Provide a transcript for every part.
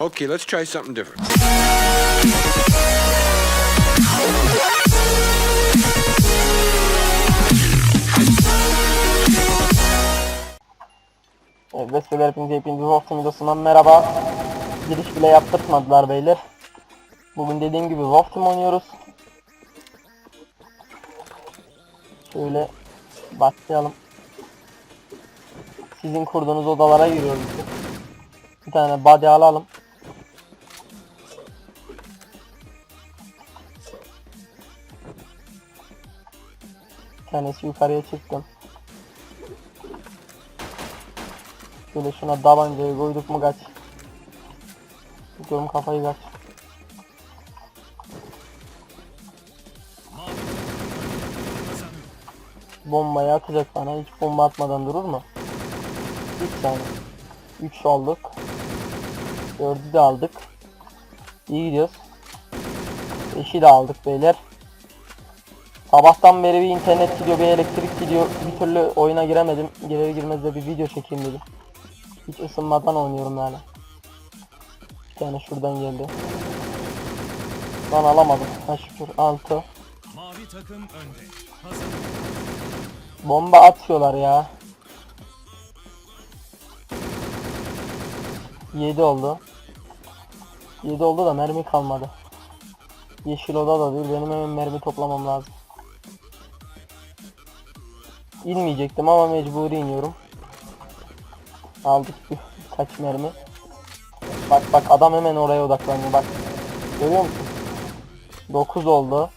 Okay, let's try something different. Evet, Vesseler hepinize hepinize Wolf'un videosundan merhaba. Giriş bile yaptırtmadılar beyler. Bugün dediğim gibi Wolf Team oynuyoruz. Şöyle başlayalım. Sizin kurduğunuz odalara giriyoruz. Bir tane body alalım. Tanesi yukarıya çıktım. Şöyle şuna tabancayı koyduk mu kaç. Tutuyorum kafayı kaç. Bombayı atacak bana. Hiç bomba atmadan durur mu? 3 tane. 3 olduk. 4'ü de aldık. İyi gidiyoruz. 5'i de aldık beyler. Sabahtan beri bir internet gidiyor, bir elektrik gidiyor. Bir türlü oyuna giremedim. Girer girmez de bir video çekeyim dedim. Hiç ısınmadan oynuyorum yani. Tane şuradan geldi. Lan alamadım. Ha şükür 6. Mavi takım önde. Hazır. Bomba atıyorlar ya. 7 oldu. 7 oldu da mermi kalmadı. Yeşil oda da değil. Benim hemen mermi toplamam lazım. İnmeyecektim ama mecburi iniyorum. Aldık bir kaç mermi. Bak bak adam hemen oraya odaklanıyor bak. Görüyor musun? 9 oldu.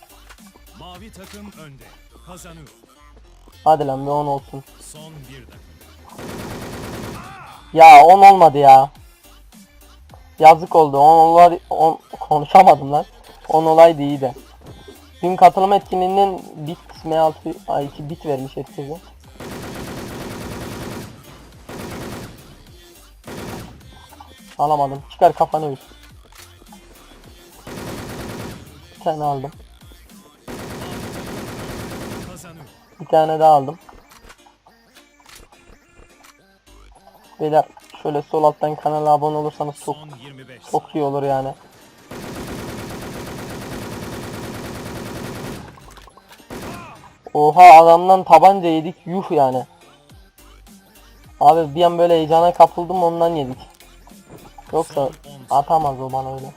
Mavi takım önde. Kazanıyor. Hadi lan bir 10 olsun. Son bir dakika. Ya 10 olmadı ya. Yazık oldu. 10 olay 10 konuşamadım lan. 10 olaydı iyi de. Dün katılım etkinliğinden bit M6 ay 2 bit vermiş herkese. Alamadım. Çıkar kafanı üst. Bir tane aldım. Bir tane daha aldım. Beyler şöyle sol alttan kanala abone olursanız çok Son 25. çok iyi olur yani. Oha adamdan tabanca yedik yuh yani. Abi bir an böyle heyecana kapıldım ondan yedik. Yoksa atamaz o bana öyle.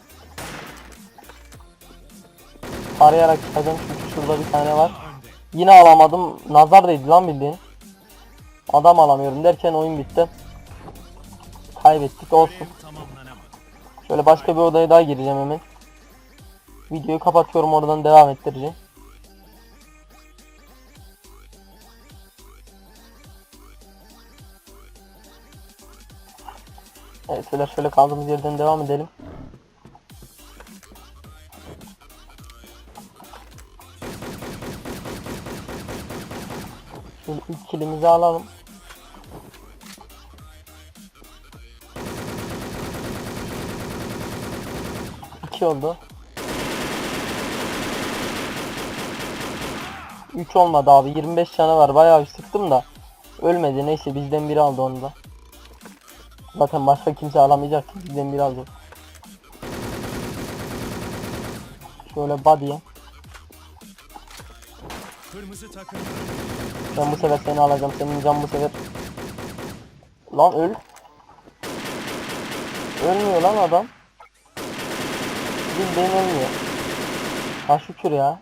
Arayarak çıkacağım çünkü şurada bir tane var. Yine alamadım. Nazar değdi lan bildiğin. Adam alamıyorum derken oyun bitti. Kaybettik olsun. Şöyle başka bir odaya daha gireceğim hemen. Videoyu kapatıyorum oradan devam ettireceğim. Evet şöyle şöyle kaldığımız yerden devam edelim. Şöyle ilk kilimizi alalım. İki oldu. 3 olmadı abi. 25 tane var. Bayağı sıktım da. Ölmedi. Neyse bizden biri aldı onu da. Zaten başka kimse alamayacak ki bizden alacak. Şöyle body'ye. Kırmızı takım Ben bu sefer seni alacağım. Senin can bu sefer. Lan öl. Ölmüyor lan adam. Bildiğin ölmüyor. Ha şükür ya.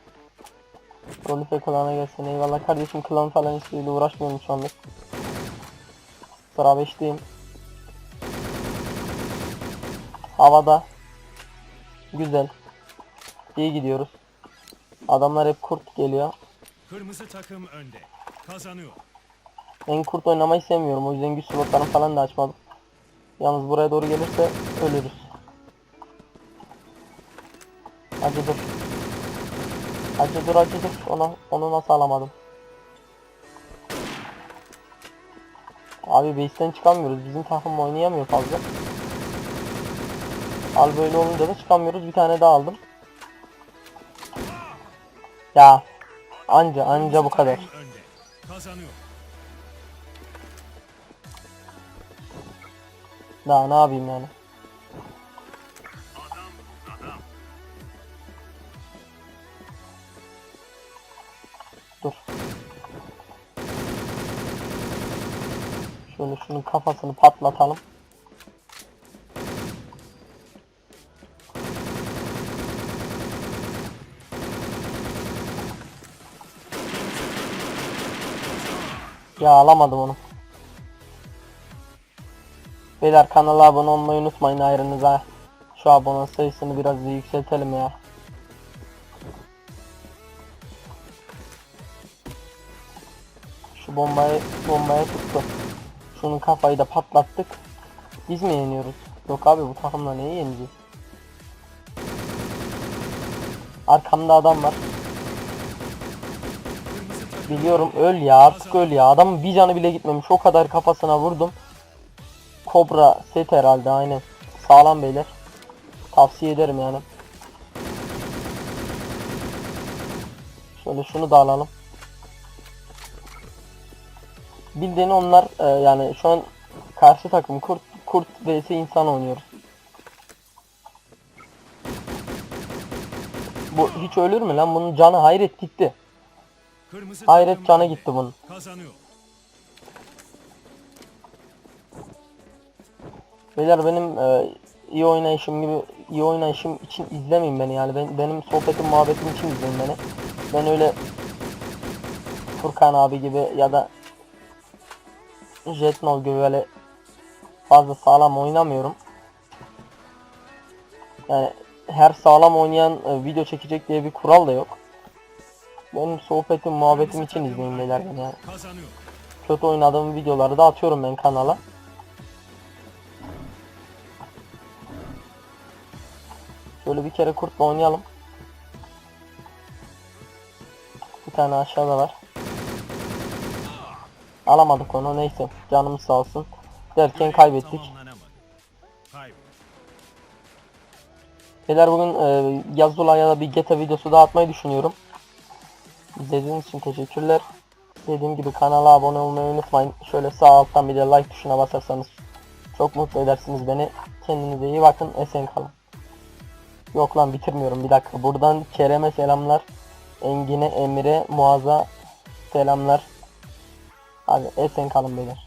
Golife klana gelsin eyvallah kardeşim klan falan işleriyle uğraşmıyorum şu anlık. Sıra 5'teyim. Havada. Güzel. İyi gidiyoruz. Adamlar hep kurt geliyor. Kırmızı takım önde. Kazanıyor. Ben kurt oynamayı sevmiyorum. O yüzden güç slotlarını falan da açmadım. Yalnız buraya doğru gelirse ölürüz. Acı dur. Acı dur acı dur. Onu, onu nasıl alamadım? Abi base'ten çıkamıyoruz. Bizim takım oynayamıyor fazla. Al böyle olunca da çıkamıyoruz. Bir tane daha aldım. Ya anca anca bu kadar. Daha ne yapayım yani? Dur. Şöyle şunun kafasını patlatalım. Ya alamadım onu. Beyler kanala abone olmayı unutmayın ayrınıza. Şu abone sayısını biraz yükseltelim ya. Şu bombayı bombaya tuttu. Şunun kafayı da patlattık. Biz mi yeniyoruz? Yok abi bu takımla neyi yeneceğiz? Arkamda adam var. Biliyorum öl ya artık öl ya. Adamın bir canı bile gitmemiş. O kadar kafasına vurdum. Kobra set herhalde aynen. Sağlam beyler. Tavsiye ederim yani. Şöyle şunu da alalım. Bildiğin onlar e, yani şu an karşı takım kurt kurt vs insan oynuyoruz. Bu hiç ölür mü lan? Bunun canı hayret gitti. Hayret canı gitti bunun. Kazanıyor. Beyler benim e, iyi oynayışım gibi iyi oynayışım için izlemeyin beni yani ben, benim sohbetim muhabbetim için izleyin beni. Ben öyle Furkan abi gibi ya da Jetnol gibi böyle fazla sağlam oynamıyorum. Yani her sağlam oynayan e, video çekecek diye bir kural da yok. Benim sohbetim muhabbetim için izleyin beyler beni yani. Kötü oynadığım videoları da atıyorum ben kanala. Şöyle bir kere kurtla oynayalım. Bir tane aşağıda var. Alamadık onu neyse canımız sağ olsun. Derken kaybettik. Beyler bugün e, Yazula ya da bir GTA videosu daha atmayı düşünüyorum. İzlediğiniz için teşekkürler. Dediğim gibi kanala abone olmayı unutmayın. Şöyle sağ alttan bir de like tuşuna basarsanız çok mutlu edersiniz beni. Kendinize iyi bakın. Esen kalın. Yok lan bitirmiyorum bir dakika. Buradan Kerem'e selamlar. Engin'e, Emir'e, Muaz'a selamlar. Hadi esen kalın beyler.